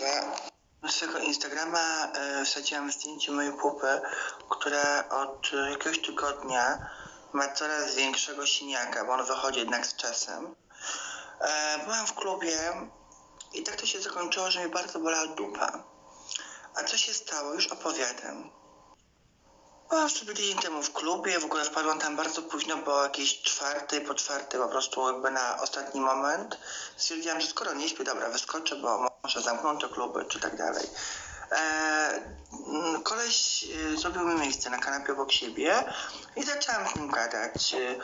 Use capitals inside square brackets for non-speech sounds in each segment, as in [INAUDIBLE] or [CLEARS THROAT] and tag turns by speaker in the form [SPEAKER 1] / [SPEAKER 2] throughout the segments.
[SPEAKER 1] Państwa, na swojego Instagrama e, wsadziłam zdjęcie mojej pupy, która od jakiegoś tygodnia ma coraz większego siniaka, bo on wychodzi jednak z czasem. E, byłam w klubie i tak to się zakończyło, że mi bardzo bolała dupa. A co się stało? Już opowiadam. Byłam sobie tydzień temu w klubie, w ogóle wpadłam tam bardzo późno, bo jakieś czwartej po czwartej, po prostu jakby na ostatni moment. Stwierdziłam, że skoro nie śpię, dobra, wyskoczę, bo może zamkną te kluby, czy tak dalej. Eee, koleś e, zrobił mi miejsce na kanapie obok siebie i zaczęłam z nim gadać. E,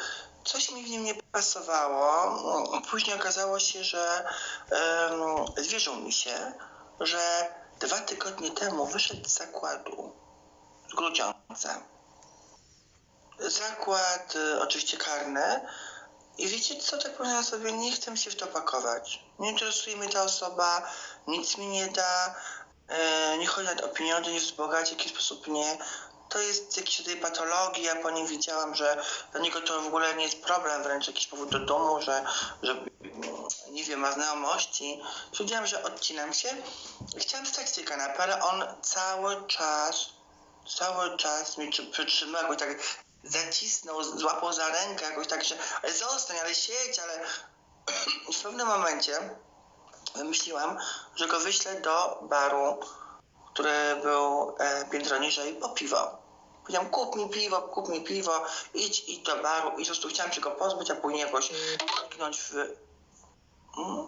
[SPEAKER 1] Coś mi w nim nie pasowało. Później okazało się, że em, zwierzył mi się, że dwa tygodnie temu wyszedł z zakładu z Grudziądza. Zakład y, oczywiście karny. I wiecie co, tak powiedziałam sobie, nie chcę się w to pakować. Nie interesuje mnie ta osoba, nic mi nie da, e, nie chodzi o pieniądze, nie wzbogaci w jakiś sposób nie. To jest jakiś rodzaj patologii, ja po nim widziałam, że dla niego to w ogóle nie jest problem, wręcz jakiś powód do domu, że, że mm, nie wiem, ma znajomości. Stwierdziłam, że odcinam się. Chciałam stać z tej kanapy, ale on cały czas cały czas przy- przytrzymał, jakoś tak zacisnął, złapał za rękę, jakoś tak, że ale zostań, ale siedź, ale [CLEARS THROAT] w pewnym momencie wymyśliłam, że go wyślę do baru, który był e, piętro niżej, po piwo. Powiedziałam, kup mi piwo, kup mi piwo, idź, idź do baru i po prostu chciałam się go pozbyć, a później jakoś zniknąć w... Mm?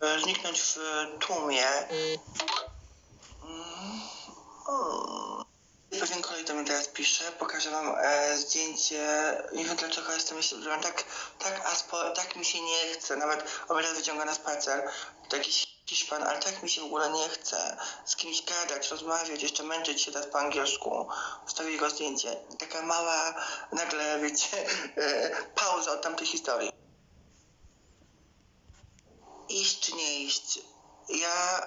[SPEAKER 1] E, zniknąć w tłumie. Pewien kolej do teraz pisze, pokażę wam e, zdjęcie, nie wiem dlaczego jestem, myślę, że tak, tak, aspo, tak mi się nie chce, nawet on mnie wyciąga na spacer, to jakiś Hiszpan, ale tak mi się w ogóle nie chce z kimś gadać, rozmawiać, jeszcze męczyć się teraz po angielsku, wstawię jego zdjęcie. Taka mała, nagle, wiecie, e, pauza od tamtej historii. Iść czy nie iść? Ja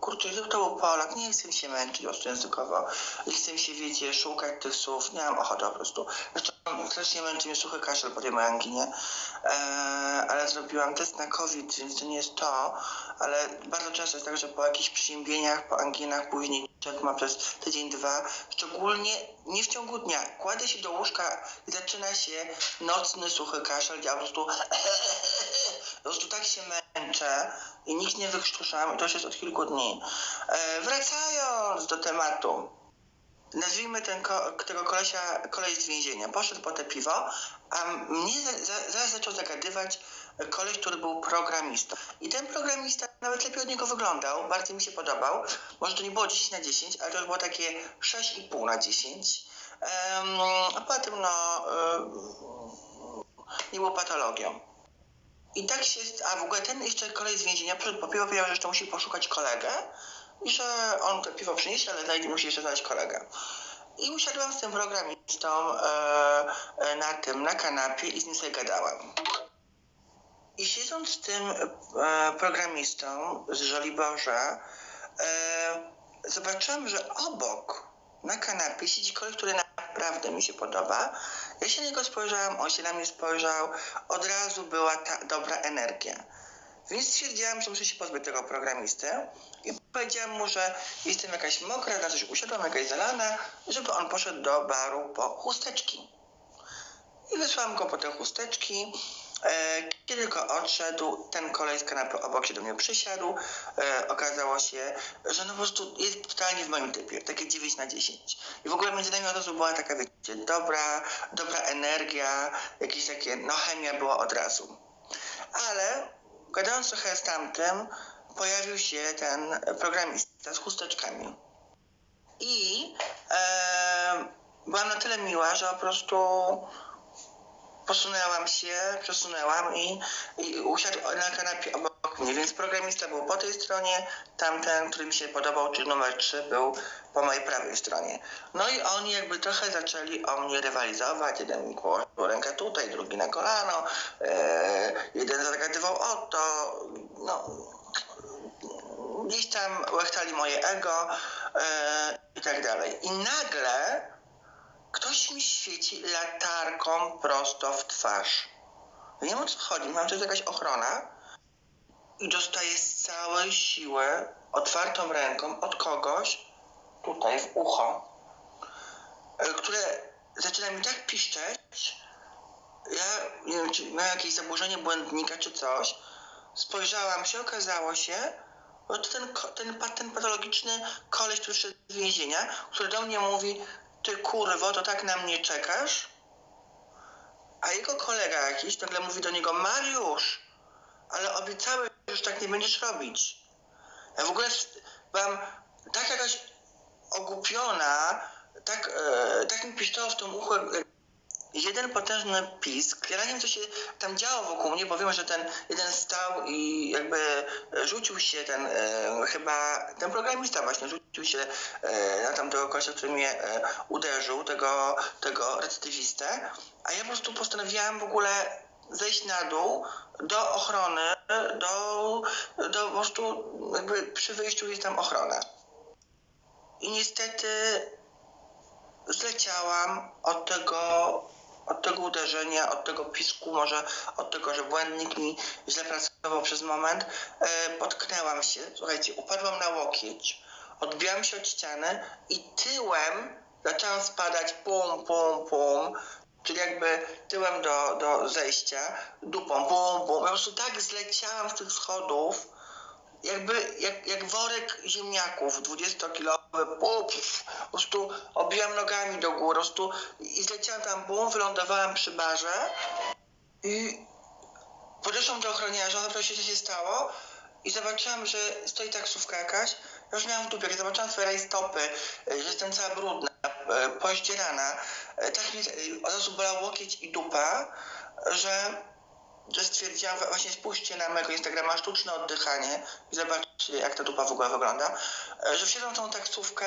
[SPEAKER 1] Kurczę, gdyby to Polak, nie chcę się męczyć po prostu językowo. Nie chcę się, wiecie, szukać tych słów. Nie mam ochoty po prostu. Zresztą strasznie męczy mnie suchy kaszel po tej mojej anginie. Eee, ale zrobiłam test na COVID, więc to nie jest to. Ale bardzo często jest tak, że po jakichś przyziębieniach, po anginach później, jak ma przez tydzień, dwa, szczególnie nie w ciągu dnia, kładę się do łóżka i zaczyna się nocny suchy kaszel, ja po prostu [LAUGHS] po prostu tak się męczę i nikt nie wykrztuszam i to już jest od kilku dni. E, wracając do tematu. Nazwijmy ten ko- tego kolesia koleś z więzienia. Poszedł po te piwo, a mnie za- za- zaraz zaczął zagadywać koleś, który był programistą. I ten programista nawet lepiej od niego wyglądał, bardziej mi się podobał. Może to nie było 10 na 10, ale to było takie 6,5 na 10. Em, a poza tym, no, em, nie było patologią. I tak się, a w ogóle ten jeszcze kolej z więzienia po piwo powiedział, że jeszcze musi poszukać kolegę i że on to piwo przyniesie, ale znajdzie, musi jeszcze znaleźć kolegę. I usiadłam z tym programistą e, e, na tym, na kanapie i z nim sobie gadałam. I siedząc z tym e, programistą z Żoliborza, e, zobaczyłam, że obok na kanapie siedzi koleś, który naprawdę mi się podoba. Ja się na niego spojrzałam, on się na mnie spojrzał. Od razu była ta dobra energia. Więc stwierdziłam, że muszę się pozbyć tego programisty i powiedziałam mu, że jestem jakaś mokra, na coś usiadłam, jakaś zalana, żeby on poszedł do baru po chusteczki. I wysłałam go po te chusteczki. E, Kiedy tylko odszedł, ten kolej z kanapy obok się do mnie przysiadł. E, okazało się, że no po prostu jest totalnie w moim typie, takie 9 na 10. I w ogóle między nami od razu była taka, wiecie, dobra, dobra energia, jakieś takie, no chemia była od razu. Ale gadając trochę z tamtym, pojawił się ten programista z chusteczkami. I e, była na tyle miła, że po prostu posunęłam się, przesunęłam i, i usiadł na kanapie obok mnie, więc programista był po tej stronie, tamten, który mi się podobał, czyli numer 3 był po mojej prawej stronie. No i oni jakby trochę zaczęli o mnie rywalizować, jeden mi położył rękę tutaj, drugi na kolano, e, jeden zagadywał o to, no gdzieś tam łechtali moje ego e, i tak dalej. I nagle ktoś mi świeci latarką prosto w twarz. Wiem o co chodzi, mam jest jakaś ochrona. i dostaję z całej siły, otwartą ręką od kogoś, tutaj w ucho, e, które zaczyna mi tak piszczeć, ja nie wiem, czy miałem jakieś zaburzenie błędnika czy coś, spojrzałam się, okazało się, że to ten, ten, ten patologiczny koleś, który wszedł z więzienia, który do mnie mówi, ty kurwo, to tak na mnie czekasz? A jego kolega jakiś nagle mówi do niego, Mariusz, ale obiecałeś, że już tak nie będziesz robić. Ja w ogóle byłam tak jakaś ogłupiona, tak, e, tak mi piszczało w tym uchu, jeden potężny pisk. Ja nie wiem, co się tam działo wokół mnie, bo wiem, że ten jeden stał i jakby rzucił się ten, e, chyba ten programista właśnie rzucił się e, na tamtego kościa, który mnie e, uderzył, tego, tego recydywistę, a ja po prostu postanowiłam w ogóle zejść na dół do ochrony, do, do po prostu jakby przy wyjściu jest tam ochrona. I niestety zleciałam od tego, od tego uderzenia, od tego pisku, może od tego, że błędnik mi źle pracował przez moment. E, potknęłam się, słuchajcie, upadłam na łokieć, odbiłam się od ściany i tyłem zaczęłam spadać pum, pum, pum. Czyli jakby tyłem do, do zejścia, dupą, pum, pum. Po prostu tak zleciałam z tych schodów, jakby jak, jak worek ziemniaków 20-kilowy, puf, po prostu obiłam nogami do góry, prostu i zleciałam tam, bum, wylądowałam przy barze i podeszłam do ochroniarza, się, co się stało i zobaczyłam, że stoi taksówka jakaś, ja już miałam w dupie, jak zobaczyłam swoje rajstopy, e, że jestem cała brudna, e, poździerana, e, tak e, od razu bolał łokieć i dupa, że że stwierdziłam, właśnie spójrzcie na mojego Instagrama sztuczne oddychanie i zobaczcie, jak ta dupa w ogóle wygląda, e, że wsiadłam tą taksówkę,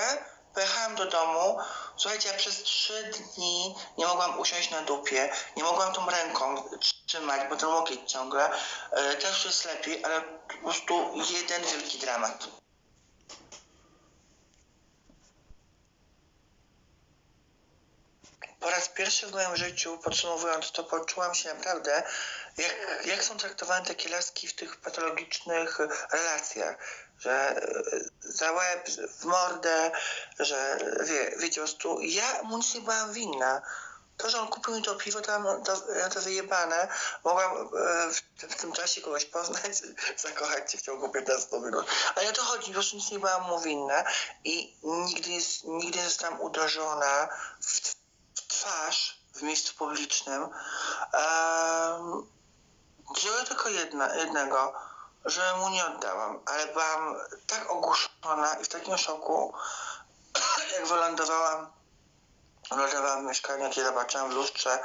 [SPEAKER 1] pojechałam do domu, słuchajcie, ja przez trzy dni nie mogłam usiąść na dupie, nie mogłam tą ręką trzymać, bo ten łokieć ciągle, e, też jest lepiej, ale po prostu jeden wielki dramat. Po raz pierwszy w moim życiu, podsumowując to, poczułam się naprawdę, jak, jak są traktowane takie laski w tych patologicznych relacjach, że e, za łeb, w mordę, że wie, po prostu ja mu nic nie byłam winna. To, że on kupił mi to piwo, to, mam- to, wyjebane. Mogłam e, w, w tym czasie kogoś poznać, [LAUGHS] zakochać się w ciągu 15 minut. Ale o to chodzi, prostu nic nie byłam mu winna i nigdy, nigdy zostałam uderzona w twarz w miejscu publicznym. Wziąłem tylko jedna, jednego, że mu nie oddałam, ale byłam tak ogłuszona i w takim szoku, [CLEARS THROAT] jak wylądowałam mieszkaniu, jak je zobaczyłam w lustrze,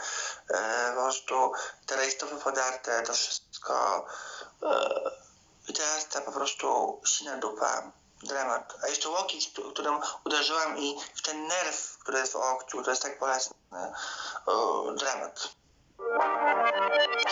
[SPEAKER 1] e, po prostu te rejestopy podarte, to wszystko e, i teraz ta po prostu sina dupa, dramat. A jeszcze łokieć, któ- którym uderzyłam i w ten nerw, który jest w okciu, to jest tak bolesne, o, dramat.